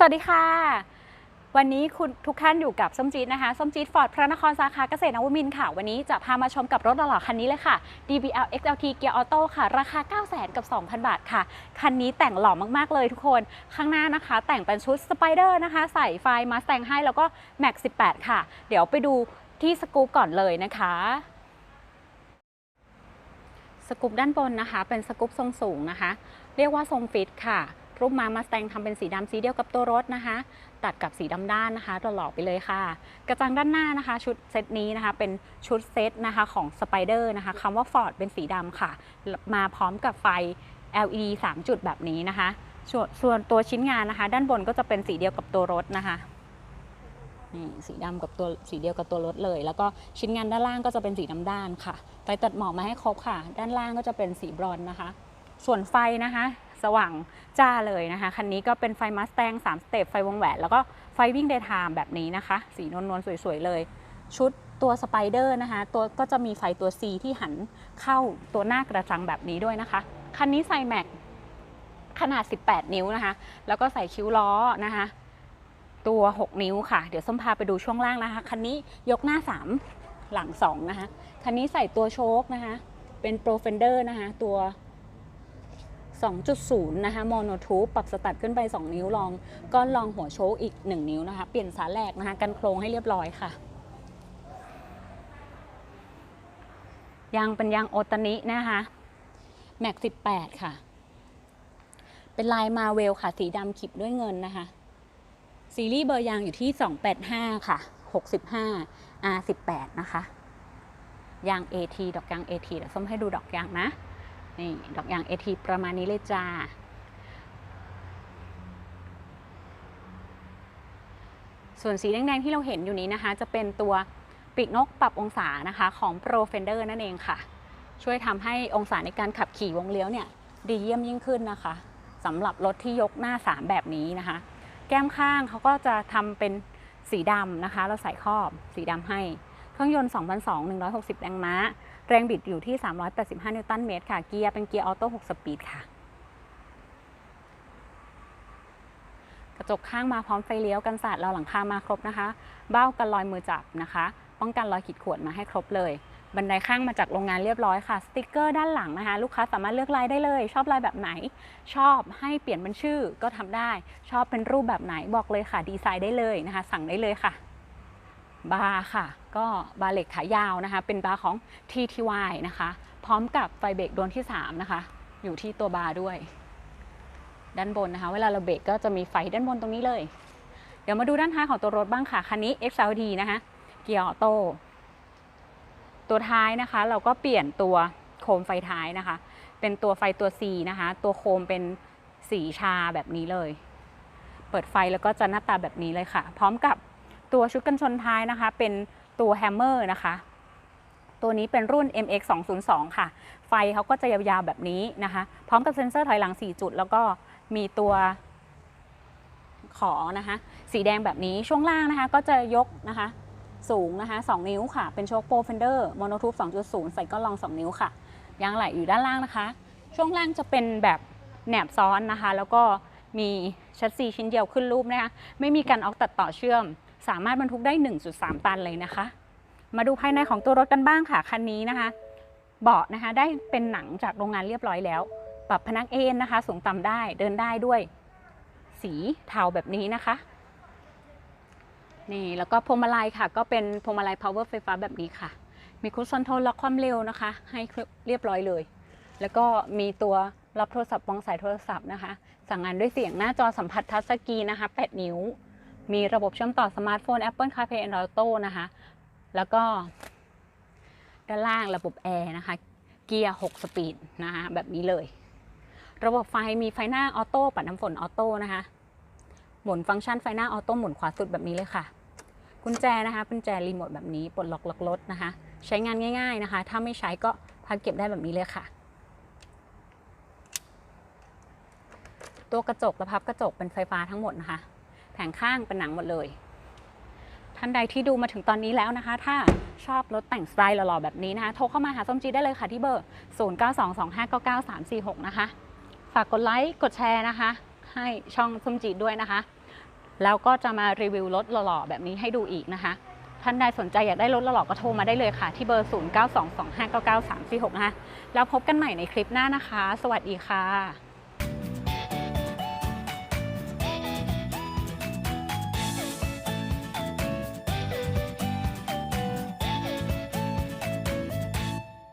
สวัสดีค่ะ วันนี้คุณทุกท่านอยู่กับส้มจี๊ดนะคะ ส้มจี๊ดฟอร์ดพระนครสาขาเกษตรนวมินทร์ค่ะ วันนี้จะพามาชมกับรถหล่อๆคันนี้เลยค่ะ DBL XLT Gear Auto ค่ะ ราคา 9 0 0 0 0กับ 2,000 บาทค่ะ คันนี้แต่งหล่อมากๆเลยทุกคน ข้างหน้านะคะ แต่งเป็นชุดสไปเดอร์นะคะ ใส่ไฟมาสแตงให้แล้วก็ Max 18 ค่ะ เดี๋ยวไปดูที่สกู๊ปก่อนเลยนะคะสกู๊ปด้านบนนะคะ เป็นสกู๊ปทรงสูงนะคะ เรียกว่าทรงฟิตค่ะ รูปม้ามาสแตงทำเป็นสีดำสีเดียวกับตัวรถนะคะ ตัดกับสีดำด้านนะคะหล่อๆไปเลยค่ะ กระจังด้านหน้านะคะ ชุดเซตนี้นะคะ เป็นชุดเซตนะคะของสไปเดอร์นะคะคำว่า Ford เป็นสีดำค่ะ มาพร้อมกับไฟ LED 3 จุดแบบนี้นะคะส่วนส่วนตัวชิ้นงานนะคะ ด้านบนก็จะเป็นสีเดียวกับตัวรถนะคะนี่สีดำกับตัวสีเดียวกับตัวรถเลย แล้วก็ชิ้นงานด้านล่างก็จะเป็นสีดำด้านค่ะไฟตัดหมอกมาให้ครบค่ะ ด้านล่างก็จะเป็นสีบรอนนะคะ ส่วนไฟนะคะ สว่างจ้าเลยนะคะ คันนี้ก็เป็นไฟมาสแตง3สเตปไฟวงแหวนแล้วก็ไฟวิ่งเดย์ไทม์แบบนี้นะคะ สีนวลๆสวยๆเลย ชุดตัวสไปเดอร์นะคะตัวก็จะมีไฟตัว C ที่หันเข้าตัวหน้ากระจังแบบนี้ด้วยนะคะ คันนี้ใส่แม็กขนาด 18 นิ้วนะคะ แล้วก็ใส่คิ้วล้อนะคะ ตัว 6 นิ้วค่ะ เดี๋ยวส้มพาไปดูช่วงล่างนะคะ คันนี้ยกหน้า 3 หลัง 2 นะคะ คันนี้ใส่ตัวโชคนะคะ เป็นโปรเฟนเดอร์นะคะ ตัว 2.0 นะคะโมโนทูปปรับสตัดขึ้นไป 2 นิ้วลองก้อนรองหัวโชคอีก 1 นิ้วนะคะ เปลี่ยนสาแหลกนะคะ กันโครงให้เรียบร้อยค่ะ ยางเป็นยางโอตานินะคะแม็ก 18 ค่ะ เป็นลายมาเวลค่ะ สีดำขีดด้วยเงินนะคะ ซีรีส์เบอร์ยางอยู่ที่ 285 ค่ะ 65 R18 นะคะ ยาง AT ดอกยาง AT เดี๋ยวส้มให้ดูดอกยางนะ นี่ดอกยาง AT ประมาณนี้เลยจ้า ส่วนสีแดงๆที่เราเห็นอยู่นี้นะคะ จะเป็นตัวปีกนกปรับองศานะคะของ Pro Fender นั่นเองค่ะ ช่วยทำให้องศาในการขับขี่วงเลี้ยวเนี่ย ดีเยี่ยมยิ่งขึ้นนะคะสำหรับรถที่ยกหน้า 3 แบบนี้นะคะ แก้มข้างเขาก็จะทำเป็นสีดำนะคะ เราใส่ครอบสีดำให้ เครื่องยนต์2,200 160 แรงม้า แรงบิดอยู่ที่ 385 นิวตันเมตรค่ะ เกียร์เป็นเกียร์ออโต้ 6 สปีดค่ะ กระจกข้างมาพร้อมไฟเลี้ยวกันสาดเราหลังคามาครบนะคะ เบ้ากันรอยมือจับนะคะ ป้องกันรอยขีดข่วนมาให้ครบเลย บันไดข้างมาจากโรงงานเรียบร้อยค่ะ สติกเกอร์ด้านหลังนะคะ ลูกค้าสามารถเลือกลายได้เลย ชอบลายแบบไหน ชอบให้เปลี่ยนเป็นชื่อก็ทำได้ ชอบเป็นรูปแบบไหนบอกเลยค่ะ ดีไซน์ได้เลยนะคะ สั่งได้เลยค่ะ บาร์ค่ะ ก็บาร์เหล็กขายาวนะคะ เป็นบาร์ของ TTY นะคะ พร้อมกับไฟเบรกดวงที่ 3 นะคะ อยู่ที่ตัวบาร์ด้วย ด้านบนนะคะ เวลาเราเบรกก็จะมีไฟด้านบนตรงนี้เลย เดี๋ยวมาดูด้านท้ายของตัวรถบ้างค่ะ คันนี้ XLD นะคะ เกียร์ออโต้ตัวท้ายนะคะ เราก็เปลี่ยนตัวโคมไฟท้ายนะคะ เป็นตัวไฟตัว C นะคะ ตัวโคมเป็นสีชาแบบนี้เลย เปิดไฟแล้วก็จะหน้าตาแบบนี้เลยค่ะ พร้อมกับตัวชุดกันชนท้ายนะคะ เป็น ตัวแฮมเมอร์นะคะ ตัวนี้เป็นรุ่น MX 202ค่ะ ไฟเขาก็จะยาวๆแบบนี้นะคะ พร้อมกับเซ็นเซอร์ถอยหลัง 4 จุด แล้วก็มีตัวขอนะคะ สีแดงแบบนี้ช่วงล่างนะคะ ก็จะยกนะคะ สูงนะคะ 2 นิ้วค่ะ เป็นโชคโปรเฟนเดอร์โมโนทูบ2.0 ใส่ก้อนรอง 2 นิ้วค่ะยางไหลอยู่ด้านล่างนะคะ ช่วงล่างจะเป็นแบบแหนบซ้อนนะคะ แล้วก็มีชัดซีชิ้นเดียวขึ้นรูปนะคะ ไม่มีการออกตัดต่อเชื่อม สามารถบรรทุกได้ 1.3 ตันเลยนะคะ มาดูภายในของตัวรถกันบ้างค่ะ คันนี้นะคะ เบาะนะคะได้เป็นหนังจากโรงงานเรียบร้อยแล้ว ปรับพนักเอนนะคะ สูงต่ำได้เดินได้ด้วย สีเทาแบบนี้นะคะนี่แล้วก็พวงมาลัยค่ะ ก็เป็นพวงมาลัย power ไฟฟ้าแบบนี้ค่ะ มีคุชชั่นโทนล็อกความเร็วนะคะ ให้เรียบร้อยเลย แล้วก็มีตัวรับโทรศัพท์วางสายโทรศัพท์นะคะ สั่งงานด้วยเสียงหน้าจอสัมผัสทัชสกรีนนะคะ 8 นิ้ว มีระบบเชื่อมต่อสมาร์ทโฟน Apple CarPlay Android Auto นะคะ แล้วก็ด้านล่างระบบแอร์นะคะ เกียร์ 6 สปีดนะคะแบบนี้เลย ระบบไฟมีไฟหน้าออโต้ปัดน้ำฝนออโต้นะคะ หมุนฟังก์ชันไฟหน้าออโต้หมุนขวาสุดแบบนี้เลยค่ะ กุญแจนะคะกุญแจรีโมทแบบนี้ปลดล็อกล็อกรถนะคะ ใช้งานง่าย ๆนะคะ ถ้าไม่ใช้ก็พักเก็บได้แบบนี้เลยค่ะ ตัวกระจกและพับกระจกเป็นไฟฟ้าทั้งหมดนะคะ ผงข้างเป็นหนังหมดเลย ท่านใดที่ดูมาถึงตอนนี้แล้วนะคะ ถ้าชอบรถแต่งสไตล์หล่อๆแบบนี้นะคะ โทรเข้ามาหาส้มจีได้เลยค่ะที่เบอร์ 0922599346 นะคะ ฝากกดไลค์กดแชร์นะคะ ให้ช่องส้มจีดด้วยนะคะ แล้วก็จะมารีวิวรถหล่อๆแบบนี้ให้ดูอีกนะคะท่านใดสนใจอยากได้รถหล่อๆก็โทรมาได้เลยค่ะ ที่เบอร์ 0922599346 นะคะแล้วพบกันใหม่ในคลิปหน้านะคะ สวัสดีค่ะ